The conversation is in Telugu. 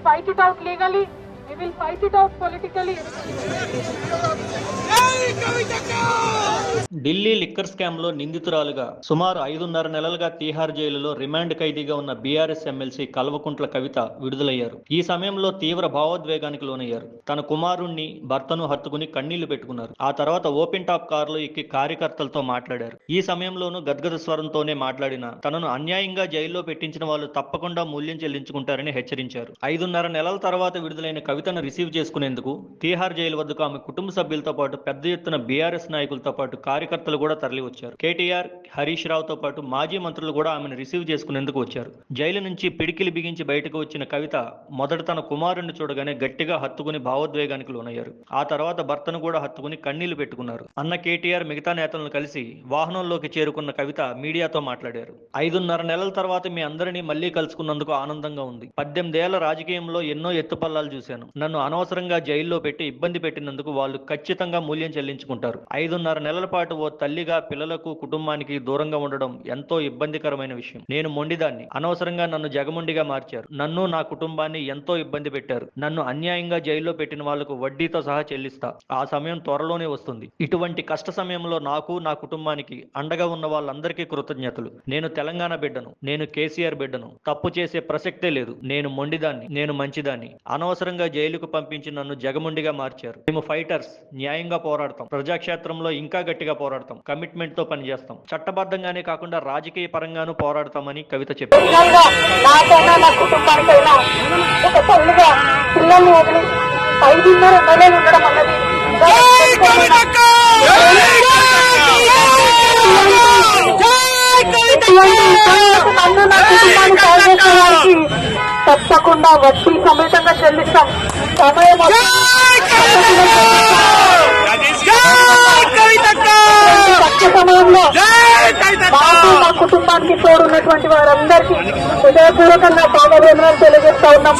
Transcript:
will fight it out legally. We will fight it out politically. Delhi liquor స్కామ్లో నిందితురాలుగా సుమారు ఐదున్నర నెలలుగా తీహార్ జైలులో రిమాండ్ ఖైదీగా ఉన్న బీఆర్ఎస్ ఎమ్మెల్సీ కల్వకుంట్ల కవిత విడుదలయ్యారు. ఈ సమయంలో తీవ్ర భావోద్వేగానికి లోనయ్యారు. తన కుమారుణ్ణి భర్తను హత్తుకుని కన్నీళ్ళు పెట్టుకున్నారు. ఆ తర్వాత ఓపెన్ టాప్ కారులో ఎక్కి కార్యకర్తలతో మాట్లాడారు. ఈ సమయంలోనూ గద్గద స్వరంతోనే మాట్లాడిన తనను అన్యాయంగా జైల్లో పెట్టించిన వాళ్ళు తప్పకుండా మూల్యం చెల్లించుకుంటారని హెచ్చరించారు. ఐదున్నర నెలల తర్వాత విడుదలైన కవితను రిసీవ్ చేసుకునేందుకు తీహార్ జైలు వద్దకు ఆమె కుటుంబ సభ్యులతో పాటు పెద్ద ఎత్తున బీఆర్ఎస్ నాయకులతో పాటు కార్యకర్తలు కూడా తరలి వచ్చారు. కేటీఆర్ హరీష్ రావుతో పాటు మాజీ మంత్రులు కూడా ఆమెను రిసీవ్ చేసుకునేందుకు వచ్చారు. జైలు నుంచి పిడికిలి బిగించి బయటకు వచ్చిన కవిత మొదట తన కుమారుణ్ణి చూడగానే గట్టిగా హత్తుకుని భావోద్వేగానికి లోనయ్యారు. ఆ తర్వాత భర్తను కూడా హత్తుకుని కన్నీళ్ళు పెట్టుకున్నారు. అన్న కేటీఆర్ మిగతా నేతలను కలిసి వాహనంలోకి చేరుకున్న కవిత మీడియాతో మాట్లాడారు. ఐదున్నర నెలల తర్వాత మీ అందరినీ మళ్ళీ కలుసుకున్నందుకు ఆనందంగా ఉంది. పద్దెనిమిదేళ్ళ రాజకీయంలో ఎన్నో ఎత్తుపల్లాలు చూశాను. నన్ను అనవసరంగా జైల్లో పెట్టి ఇబ్బంది పెట్టినందుకు వాళ్ళు ఖచ్చితంగా మూల్యం చెల్లించుకుంటారు. ఐదున్నర నెలల పాటు ఓ తల్లిగా పిల్లలకు కుటుంబానికి దూరంగా ఉండడం ఎంతో ఇబ్బందికరమైన విషయం. నేను మొండిదాన్ని. అనవసరంగా నన్ను జగమొండిగా మార్చారు. నన్ను నా కుటుంబాన్ని ఎంతో ఇబ్బంది పెట్టారు. నన్ను అన్యాయంగా జైల్లో పెట్టిన వాళ్ళకు వడ్డీతో సహా చెల్లిస్తా. ఆ సమయం త్వరలోనే వస్తుంది. ఇటువంటి కష్ట సమయంలో నాకు నా కుటుంబానికి అండగా ఉన్న వాళ్ళందరికీ కృతజ్ఞతలు. నేను తెలంగాణ బిడ్డను. నేను కేసీఆర్ బిడ్డను. తప్పు చేసే ప్రసక్తే లేదు. నేను మొండిదాన్ని. నేను మంచిదాన్ని. అనవసరంగా జైలుకు పంపించి నన్ను జగమొండిగా మార్చారు. మేము ఫైటర్స్. న్యాయంగా పోరాడతాం. ప్రజాక్షేత్రంలో ఇంకా గట్టిగా పోరాడతాం. కమిట్మెంట్తో పనిచేస్తాం. చట్టబద్ధంగానే కాకుండా రాజకీయ పరంగానూ పోరాడతామని కవిత చెప్పారు. తప్పకుండా వడ్డీ సమేతంగా చెల్లిస్తాం. సమయం పార్టీ కుటుంబానికి తోడున్నటువంటి వారందరికీ హృదయపూర్వకంగా పాదవేదనలు తెలియజేస్తా ఉన్నాం